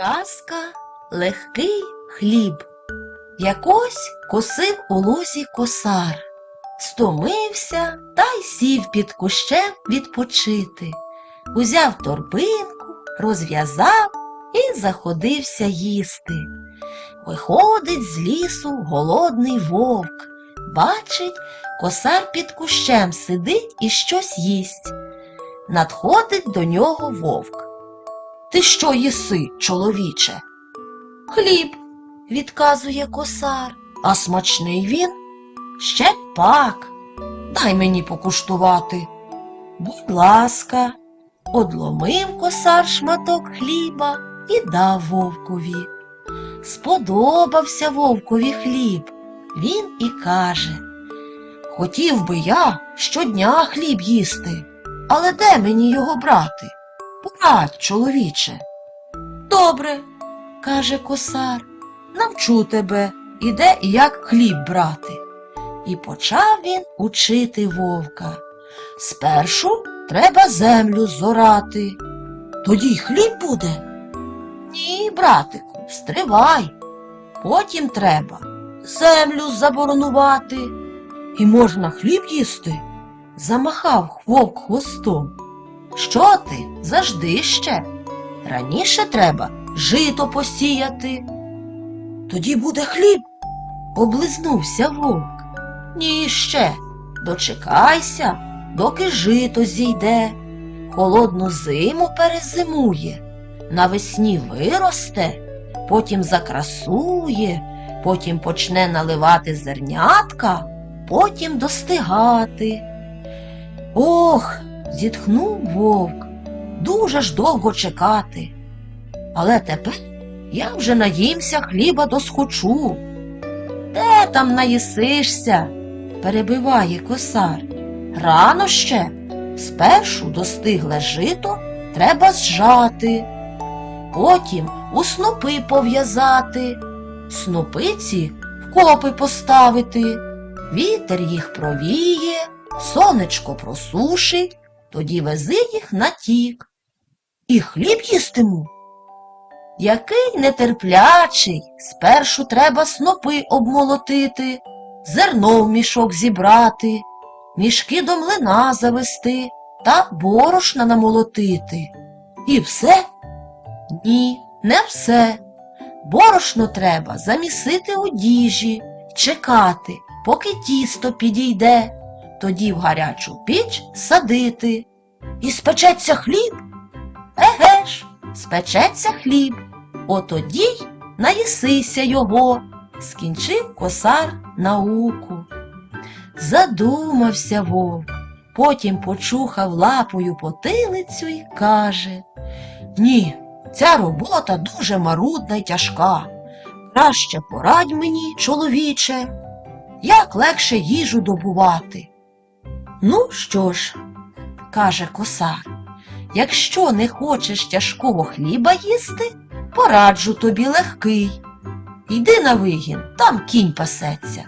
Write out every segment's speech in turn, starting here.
Казка легкий хліб. Якось косив у лозі косар, стомився та й сів під кущем відпочити. Узяв торбинку, розв'язав і заходився їсти. Виходить з лісу голодний вовк. Бачить, косар під кущем сидить і щось їсть. Надходить до нього вовк. Ти що їси, чоловіче? Хліб, відказує косар. А смачний він? Ще пак. Дай мені покуштувати. Будь ласка, одломив косар шматок хліба і дав вовкові. Сподобався вовкові хліб. Він і каже Хотів би я щодня хліб їсти, але де мені його брати? Порадь, чоловіче. Добре, каже косар, навчу тебе, і де і як хліб брати. І почав він учити вовка. Спершу треба землю зорати. Тоді й хліб буде. Ні, братику, стривай. Потім треба землю заборонувати. І можна хліб їсти? Замахав вовк хвостом. Що ти? Завжди ще. Раніше треба жито посіяти. Тоді буде хліб, облизнувся вовк. Ні ще. Дочекайся, доки жито зійде, холодну зиму перезимує, навесні виросте, потім закрасує, потім почне наливати зернятка, потім достигати. Ох, зітхнув вовк. Дуже ж довго чекати. Але тепер я вже наїмся хліба досхочу. Де там наїсишся? перебиває косар. Рано ще. Спершу достигле жито треба зжати, потім у снопи пов'язати, снопиці в копи поставити, вітер їх провіє, сонечко просушить, тоді вези їх на тік. І хліб їстиму. Який нетерплячий, спершу треба снопи обмолотити, зерно в мішок зібрати, мішки до млина завести та борошна намолотити. І все? Ні, не все. Борошно треба замісити у діжі, чекати, поки тісто підійде, тоді в гарячу піч садити. І спечеться хліб? Еге ж, спечеться хліб. Отоді й наїсися його, скінчив косар науку. Задумався вовк, потім почухав лапою потилицю і каже Ні, ця робота дуже марудна й тяжка. Краще порадь мені, чоловіче, як легше їжу добувати. Ну що ж, каже косар, якщо не хочеш тяжкого хліба їсти, пораджу тобі легкий. Йди на вигін, там кінь пасеться.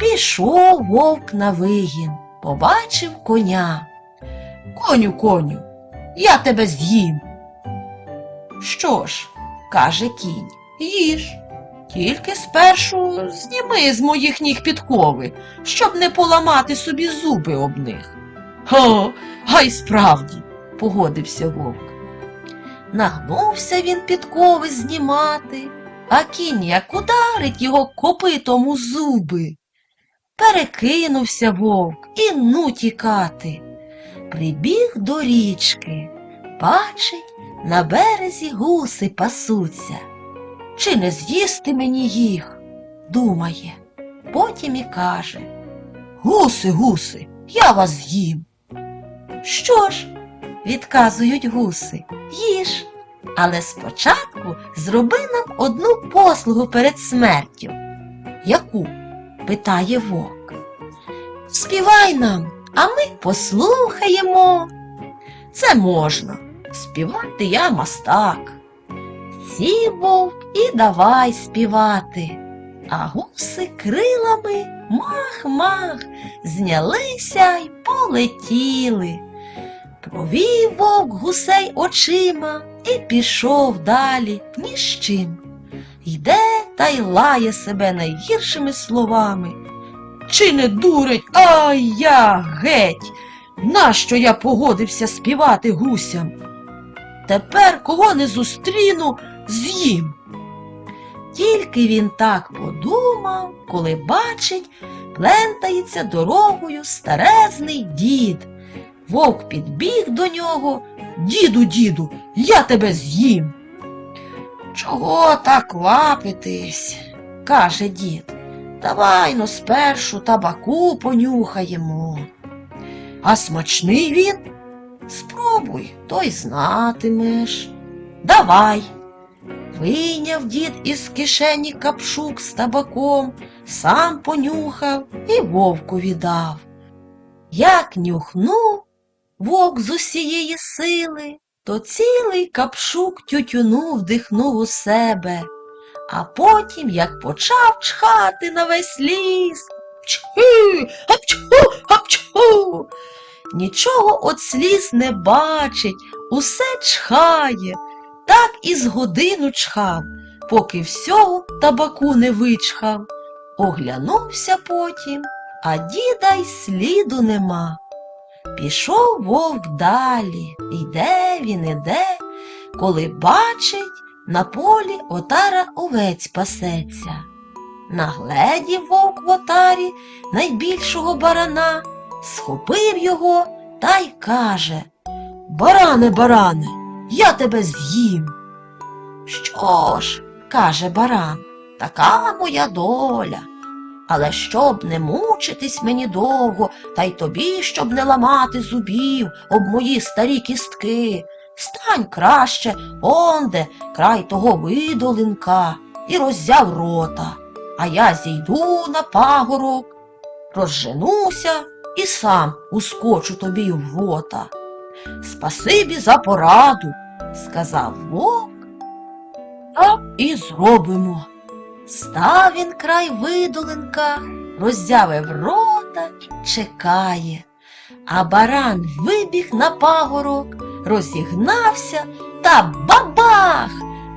Пішов вовк на вигін, побачив коня. Коню, коню, я тебе з'їм. Що ж, каже кінь, їж. Тільки спершу зніми з моїх ніг підкови, щоб не поламати собі зуби об них. О, гай справді, погодився вовк. Нагнувся він підкови знімати, а кінь як ударить його копитом у зуби. Перекинувся вовк і ну тікати. Прибіг до річки, бачить, на березі гуси пасуться. Чи не з'їсти мені їх? думає. Потім і каже Гуси, гуси, я вас з'їм. Що ж, відказують гуси, їж. Але спочатку зроби нам одну послугу перед смертю. Яку? питає вовк. Співай нам, а ми послухаємо. Це можна. Співати я мастак. Сів вовк і давай співати. А гуси крилами мах-мах знялися й полетіли. Провів вовк гусей очима, і пішов далі ні з чим. Йде та й лає себе найгіршими словами. Чи не дурень, а я геть. Нащо я погодився співати гусям? Тепер кого не зустріну, з'їм. Тільки він так подумав, коли бачить, плентається дорогою старезний дід. Вовк підбіг до нього. Діду, діду, я тебе з'їм. Чого так вапитись? каже дід. Давай но спершу табаку понюхаємо. А смачний він? Спробуй, то й знатимеш. Давай. Вийняв дід із кишені капшук з табаком, сам понюхав і вовкові дав. Як нюхнув вовк з усієї сили, то цілий капшук тютюну вдихнув у себе, а потім, як почав чхати на весь ліс, чхи, апчху, апчху. Нічого от сліз не бачить, усе чхає, так і з годину чхав, поки всього табаку не вичхав. Оглянувся потім, а діда й сліду нема. Пішов вовк далі, йде він іде, коли бачить, на полі отара овець пасеться. Нагледів вовк в отарі найбільшого барана, схопив його та й каже Баране, баране, я тебе з'їм. Що ж, каже баран, така моя доля. Але щоб не мучитись мені довго, та й тобі, щоб не ламати зубів об мої старі кістки, стань краще онде край того видолинка і роззяв рота, а я зійду на пагорок, розженуся і сам ускочу тобі в рота. Спасибі за пораду, сказав вовк. Так і зробимо. Став він край видолинка, роззявив рота і чекає. А баран вибіг на пагорок, розігнався та бабах!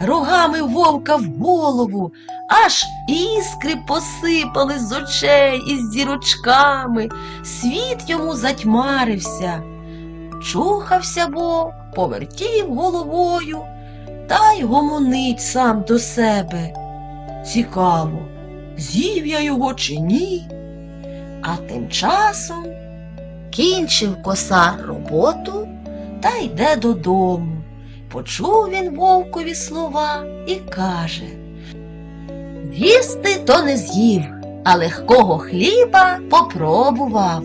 Рогами вовка в голову, аж іскри посипали з очей із зірочками, світ йому затьмарився. Чухався вовк, повертів головою та й гомонить сам до себе. Цікаво, з'їв я його чи ні. А тим часом кінчив косар роботу та йде додому. Почув він вовкові слова і каже Їсти то не з'їв, а легкого хліба попробував.